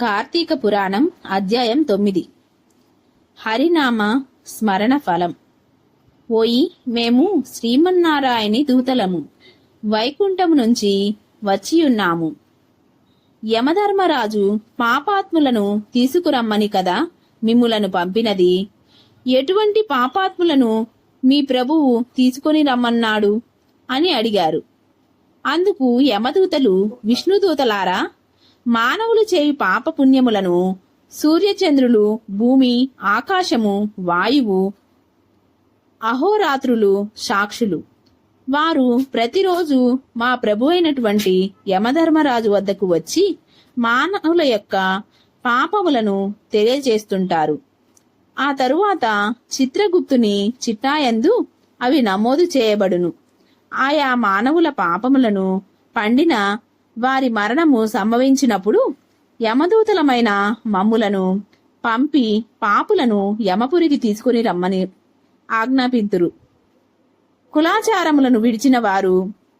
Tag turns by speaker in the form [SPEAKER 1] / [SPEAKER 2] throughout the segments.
[SPEAKER 1] కార్తీక పురాణం అధ్యాయం తొమ్మిది. హరినామ స్మరణ ఫలం. ఓయి మేము శ్రీమన్నారాయణి దూతలము. వైకుంఠము నుంచి వచ్చియున్నాము. యమధర్మరాజు పాపాత్ములను తీసుకురమ్మని కదా మిమ్ములను పంపినది. ఎటువంటి పాపాత్ములను మీ ప్రభువు తీసుకొని రమ్మన్నాడు? అని అడిగారు. అందుకు యమదూతలు విష్ణుదూతలారా మానవులు చేయి పాపపుణ్యములను సూర్యచంద్రులు భూమి ఆకాశము వాయువు అహోరాత్రులు సాక్షులు. వారు ప్రతిరోజు మా ప్రభు అయినటువంటి యమధర్మరాజు వద్దకు వచ్చి మానవుల యొక్క పాపములను తెలియజేస్తుంటారు. ఆ తరువాత చిత్రగుప్తుని చిట్టాయందు అవి నమోదు చేయబడును. ఆయా మానవుల పాపములను పండిన వారి మరణము సంభవించినప్పుడు యమదూతలమైన మమ్ములను పంపి పాపులను యమపురికి తీసుకుని రమ్మని ఆజ్ఞాపింతురు. కులాచారములను విడిచిన వారు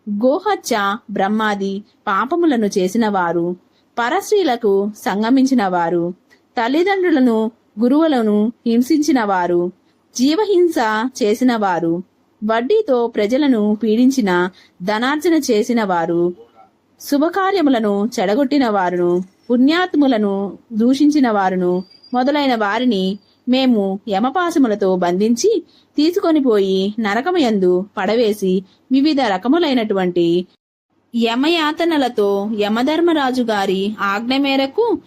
[SPEAKER 1] గోహత్య బ్రహ్మాది పాపములను చేసిన వారు పరశ్రీలకు సంగమించిన వారు తల్లిదండ్రులను గురువులను హింసించిన వారు జీవహింస చేసిన వారు వడ్డీతో ప్రజలను పీడించిన ధనార్జన చేసిన వారు శుభకార్యములను చెడగొట్టిన వారును పుణ్యాత్ములను దూషించిన వారును మొదలైన వారిని మేము యమపాశములతో బంధించి తీసుకొని పోయి నరకమయందు పడవేసి వివిధ రకములైనటువంటి యమయాతనలతో యమధర్మరాజు గారి ఆజ్ఞ మేరకు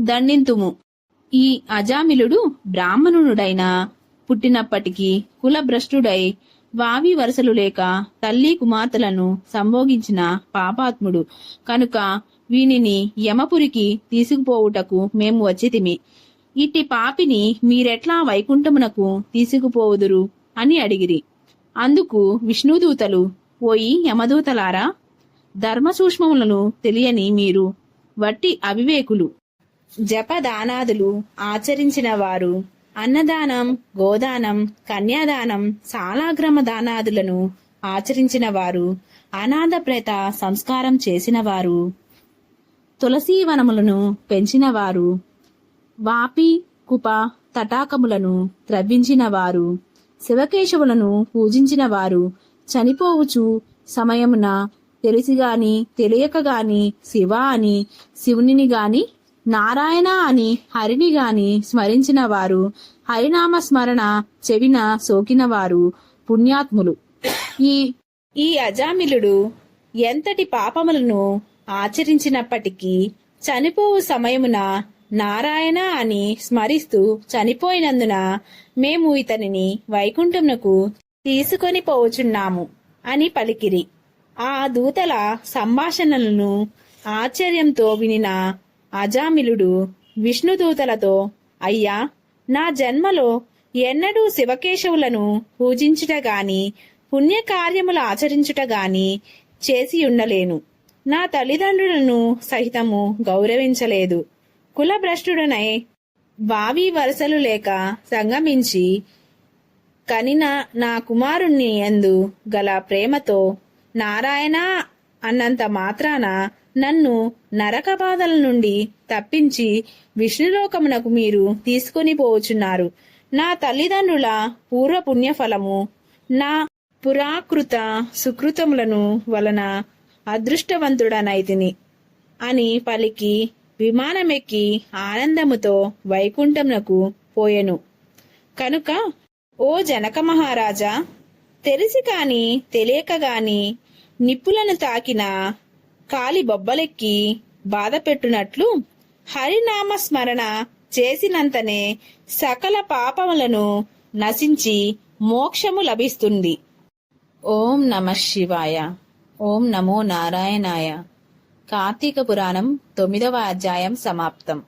[SPEAKER 1] దండింతుము. ఈ అజామిలుడు బ్రాహ్మణుడైన పుట్టినప్పటికీ కులభ్రష్టుడై వావి వరసలు లేక తల్లి కుమార్తెలను సంభోగించిన పాపాత్ముడు. కనుక వీనిని యమపురికి తీసుకుపోవుటకు మేము వచ్చితిమి. ఇట్టి పాపిని మీరెట్లా వైకుంఠమునకు తీసుకుపోవుదురు అని అడిగిరి. అందుకు విష్ణుదూతలు పోయి యమదూతలారా ధర్మ సూక్ష్మములను తెలియని మీరు వట్టి అవివేకులు. జపదానాదులు ఆచరించిన వారు అన్నదానం గోదానం కన్యాదానం సాలాగ్రమ దానాదులను ఆచరించిన వారు అనాథ ప్రేత సంస్కారం చేసిన వారు తులసీవనములను పెంచినవారు వాపి కుప తటాకములను త్రవ్వించినవారు శివకేశవులను పూజించినవారు చనిపోవుచు సమయమున తెలిసిగాని తెలియకగాని శివ అని శివునిని గాని నారాయణ అని హరిని గాని స్మరించిన వారు హరినామ స్మరణ చెవిన సోకిన వారు పుణ్యాత్ములు. ఈ ఈ అజామిలుడు ఎంతటి పాపములను ఆచరించినప్పటికీ చనిపోవు సమయమున నారాయణ అని స్మరిస్తూ చనిపోయినందున మేము ఇతనిని వైకుంఠమునకు తీసుకొని పోవచున్నాము అని పలికిరి. ఆ దూతల సంభాషణలను ఆశ్చర్యంతో వినిన అజామిలుడు విష్ణుదూతలతో అయ్యా నా జన్మలో ఎన్నడూ శివకేశవులను పూజించుట గాని పుణ్యకార్యములు ఆచరించుట గాని చేసి ఉండలేను. నా తల్లిదండ్రులను సహితము గౌరవించలేదు. కులభ్రష్టుడనై వావి వరసలు లేక సంగమించి కనిన నా కుమారుణ్ణి ఎందు గల ప్రేమతో నారాయణ అన్నంత మాత్రాన నన్ను నరక బాధల నుండి తప్పించి విష్ణులోకమునకు మీరు తీసుకొని పోవచ్చున్నారు. నా తల్లిదండ్రుల పూర్వ పుణ్యఫలము నా పురాకృత సుకృతములను వలన అదృష్టవంతుడనైతిని. అని పలికి విమానమెక్కి ఆనందముతో వైకుంఠమునకు పోయెను. కనుక ఓ జనక మహారాజా తెలిసి కాని తెలియక గాని నిప్పులను తాకిన కాలి బొబ్బలెక్కి బాధపెట్టునట్లు హరినామ స్మరణ చేసినంతనే సకల పాపములను నశించి మోక్షము లభిస్తుంది. ఓం నమ శివాయ. ఓం నమో నారాయణాయ. కార్తీక పురాణం తొమ్మిదవ అధ్యాయం సమాప్తం.